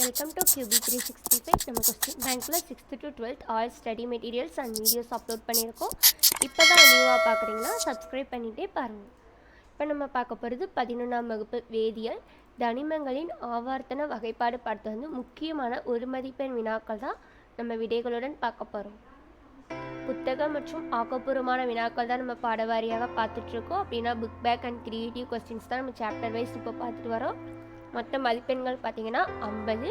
Welcome to QB three sixty five நம்ம question பேங்க்கில் sixth to twelfth all study materials and videos upload பண்ணியிருக்கோம். இப்போ தான் நியூவாக பார்க்குறீங்கன்னா சப்ஸ்கிரைப் பண்ணிகிட்டே பாருங்கள் இப்போ நம்ம பார்க்க போகிறது பதினொன்றாம் வகுப்பு வேதியியல். தனிமங்களின் ஆவர்த்தன வகைப்பாடு பார்த்து வந்து முக்கியமான ஒரு மதிப்பெண் வினாக்கள் தான் நம்ம விடைகளுடன் பார்க்க போகிறோம் புத்தகம் மற்றும் ஆக்கப்பூர்வமான வினாக்கள் தான் நம்ம பாடவாரியாக பார்த்துட்ருக்கோம் அப்படின்னா book back and creative questions தான் நம்ம சாப்டர் வைஸ் இப்போ பார்த்துட்டு வரோம். மொத்த மதிப்பெண்கள் பார்த்தீங்கன்னா ஐம்பது.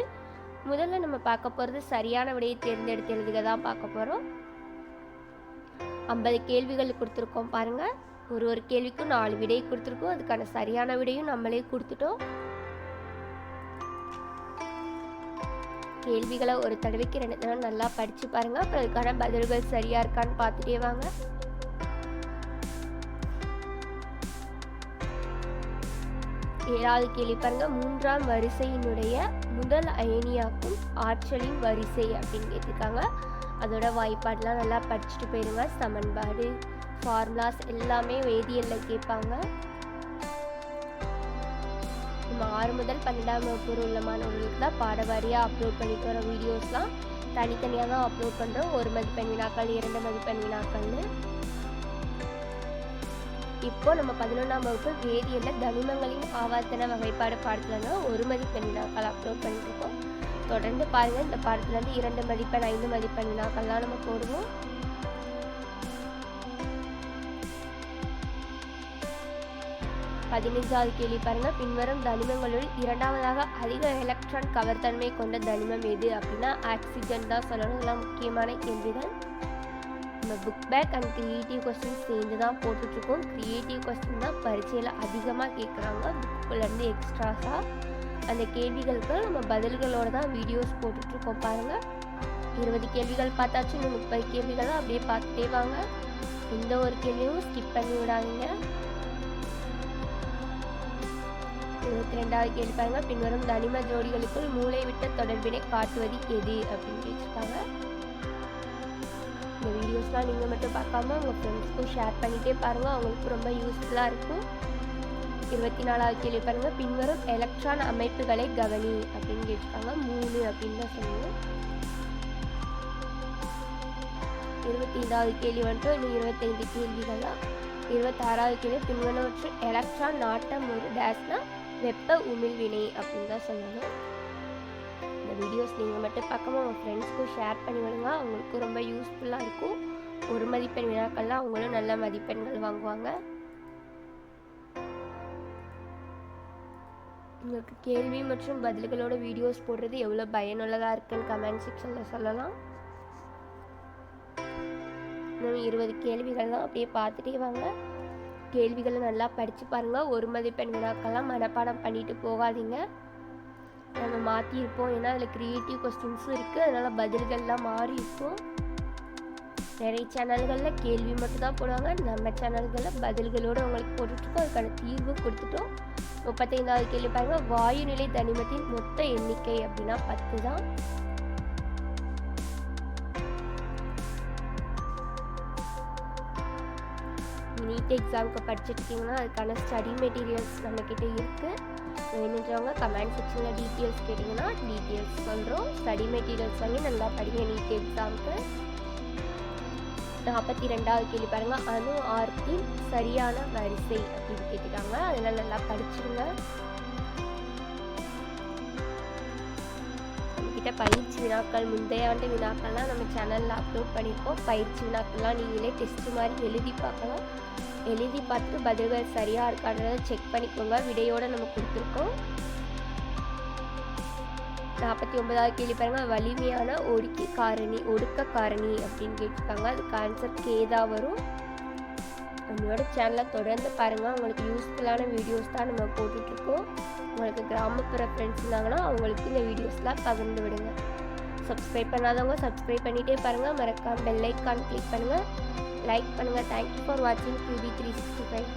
முதல்ல நம்ம பார்க்க போகிறது சரியான விடையை தேர்ந்தெடுத்து எழுதுக தான் பார்க்க போகிறோம் ஐம்பது கேள்விகள் கொடுத்துருக்கோம் பாருங்கள் ஒரு ஒரு கேள்விக்கும் நாலு விடை கொடுத்துருக்கோம். அதுக்கான சரியான விடையும் நம்மளே கொடுத்துட்டோம். கேள்விகளை ஒரு தடவைக்கு ரெண்டு தடவை நல்லா படித்து பாருங்கள் அப்புறம் அதுக்கான பதில்கள் சரியாக இருக்கான்னு பார்த்துட்டே வாங்க. ஏழாவது கேள்வி பாருங்க. மூன்றாம் வரிசையினுடைய முதல் அயனியாக்கும் ஆற்றலின் வரிசை அப்படின்னு கேட்டிருக்காங்க. அதோட வாய்ப்பாடுலாம் நல்லா படிச்சுட்டு போயிருங்க. சமன்பாடு ஃபார்முலாஸ் எல்லாமே வேதியியலில் கேட்பாங்க. நம்ம ஆறு முதல் பன்னெண்டாம் வகுப்பு உள்ள மாணவர்களுக்கு தான் பாடவாரியாக அப்லோட் பண்ணிட்டு வர வீடியோஸ்லாம் தனித்தனியாக தான் அப்லோட் பண்ணுறோம் ஒரு மதிப்பெண் வினாக்கள் இரண்டு மதிப்பெண் வினாக்கள்னு. இப்போ நம்ம பதினொன்றாம் வகுப்பு வேதியியலில் தனிமங்களின் ஆவர்த்தன வகைப்பாடு பாடத்தில் தான் ஒரு மதிப்பெண் வினாக்கள் அப்லோட் பண்ணியிருக்கோம் தொடர்ந்து பாருங்கள் இந்த பாடத்துலேருந்து இரண்டு மதிப்பெண் ஐந்து மதிப்பெண் வினாக்கள்லாம் நம்ம போடுவோம். பதினைஞ்சாவது கேள்வி பாருங்கள் பின்வரும் தனிமங்களுள் இரண்டாவதாக அதிக எலக்ட்ரான் கவர்த்தன்மை கொண்ட தனிமம் எது அப்படின்னா ஆக்சிஜன் தான் சொல்லணும். இதெல்லாம் முக்கியமான கேள்விகள். நம்ம book back and creative question சேர்ந்து தான் போட்டுட்ருக்கோம் க்ரியேட்டிவ் கொஸ்டின் தான் பரீட்சையில் அதிகமாக கேட்குறாங்க புக்குலேருந்து எக்ஸ்ட்ராஸாக அந்த கேள்விகளுக்கு நம்ம பதில்களோடு தான் வீடியோஸ் போட்டுட்ருக்கோம் பாருங்கள் இருபது கேள்விகள் பார்த்தாச்சு இன்னும் முப்பது கேள்விகளை அப்படியே பார்த்துட்டே வாங்க. எந்த ஒரு கேள்வியும் ஸ்கிப் பண்ணி விடாதீங்க. இருபத்தி ரெண்டாவது கேள்வி பாருங்க. பின்வரும் தனிம ஜோடிகளுக்குள் மூளைவிட்ட தொடர்பினை காட்டுவது எது அப்படின்னு கேட்டிருக்காங்க. வீடியோஸ்லாம் நீங்கள் மட்டும் பார்க்காம உங்கள் ஃப்ரெண்ட்ஸ்க்கும் ஷேர் பண்ணிகிட்டே பாருங்கள் அவங்களுக்கு ரொம்ப யூஸ்ஃபுல்லாக இருக்கும். இருபத்தி நாலாவது கேள்வி பாருங்கள் பின்வரும் எலக்ட்ரான் அமைப்புகளை கவனி அப்படின்னு கேட்டிருக்காங்க. மூணு அப்படின்னு தான் சொல்லுவோம் இருபத்தி ஐந்தாவது கேள்வி வந்துட்டு இன்னும் இருபத்தைந்து கேள்விகள் தான். இருபத்தாறாவது கேள்வி பின்வருவற்று எலக்ட்ரான் நாட்டம் ஒரு டேஷ்னா வெப்ப உமிழ்வினை அப்படின்னு தான் சொல்லணும் இந்த வீடியோஸ் நீங்கள் மட்டும் பார்க்காம உங்கள் ஃப்ரெண்ட்ஸ்க்கும் ஷேர் பண்ணி விடுங்க. அவங்களுக்கும் ரொம்ப யூஸ்ஃபுல்லாக இருக்கும். ஒரு மதிப்பெண் வினாக்கள்லாம் அவங்களும் நல்ல மதிப்பெண்கள் வாங்குவாங்க. உங்களுக்கு கேள்வி மற்றும் பதில்களோட வீடியோஸ் போடுறது எவ்வளோ பயனுள்ளதாக இருக்குன்னு கமெண்ட் செக்ஷனில் சொல்லலாம். இன்னும் இருபது கேள்விகள் தான் அப்படியே பார்த்துட்டே வாங்க. கேள்விகளை நல்லா படித்து பாருங்கள் ஒரு மதிப்பெண் வினாக்கெல்லாம் மனப்பாடம் பண்ணிட்டு போகாதீங்க. நம்ம மாற்றிருப்போம் ஏன்னா அதில் க்ரியேட்டிவ் கொஸ்டின்ஸும் இருக்குது அதனால் பதில்கள்லாம் மாறி இருக்கும் நிறைய சேனல்களில் கேள்வி மட்டும்தான் போடுவாங்க. நம்ம சேனல்களில் பதில்களோடு உங்களுக்கு போட்டுட்ருக்கோம். அதுக்கான தீர்வு கொடுத்துட்டோம். முப்பத்தைந்தாவது கேள்வி பாருங்கள் வாயு நிலை தனிமத்தின் மொத்த எண்ணிக்கை அப்படின்னா பத்து தான். நீட் எக்ஸாமுக்கு படிச்சிருக்கீங்கன்னா அதுக்கான ஸ்டடி மெட்டீரியல்ஸ் நம்மக்கிட்ட இருக்குது வேணுன்றவங்க கமெண்ட் செக்ஷனில் டீட்டெயில்ஸ் கேட்டிங்கன்னா டீட்டெயில்ஸ் சொல்கிறோம் ஸ்டடி மெட்டீரியல்ஸ் வாங்கி நல்லா படிங்க நீட் எக்ஸாமுக்கு. நாற்பத்தி ரெண்டாவது கேள்வி பாருங்கள் அணு ஆர்த்தின் சரியான வரிசை அப்படின்னு கேட்டிருக்காங்க அதெல்லாம் நல்லா படிச்சுருங்க. நம்மக்கிட்ட பயிற்சி வினாக்கள் முந்தைய ஆண்டு வினாக்கள்லாம் நம்ம சேனலில் அப்லோட் பண்ணியிருக்கோம். பயிற்சி வினாக்கள்லாம் நீங்களே டெஸ்ட் மாதிரி எழுதி பார்க்கலாம். எழுதி பார்த்து பதில்கள் சரியாக இருக்கான்றதை செக் பண்ணிக்கோங்க. விடையோடு நம்ம கொடுத்துருக்கோம். நாற்பத்தி ஒன்பதாவது கேள்வி பாருங்க வலிமையான ஒடுக்கி காரணி ஒடுக்க காரணி அப்படின்னு கேட்டிருக்காங்க. அதுக்கு ஆன்சர் கேதா வரும். நம்மளோட சேனலை தொடர்ந்து பாருங்கள் உங்களுக்கு யூஸ்ஃபுல்லான வீடியோஸ் தான் நம்ம போட்டுட்ருக்கோம். உங்களுக்கு கிராமப்புற ஃப்ரெண்ட்ஸ் இருந்தாங்கன்னா அவங்களுக்கு இந்த வீடியோஸ்லாம் பகிர்ந்து விடுங்க. சப்ஸ்கிரைப் பண்ணாதவங்க சப்ஸ்கிரைப் பண்ணிகிட்டே பாருங்கள் மறக்காம பெல் ஐக்கான் கிளிக் பண்ணுங்கள் லைக் பண்ணுங்கள் தேங்க்யூ ஃபார் வாட்சிங் கியூபி த்ரீ சிக்ஸ்டி ஃபைவ்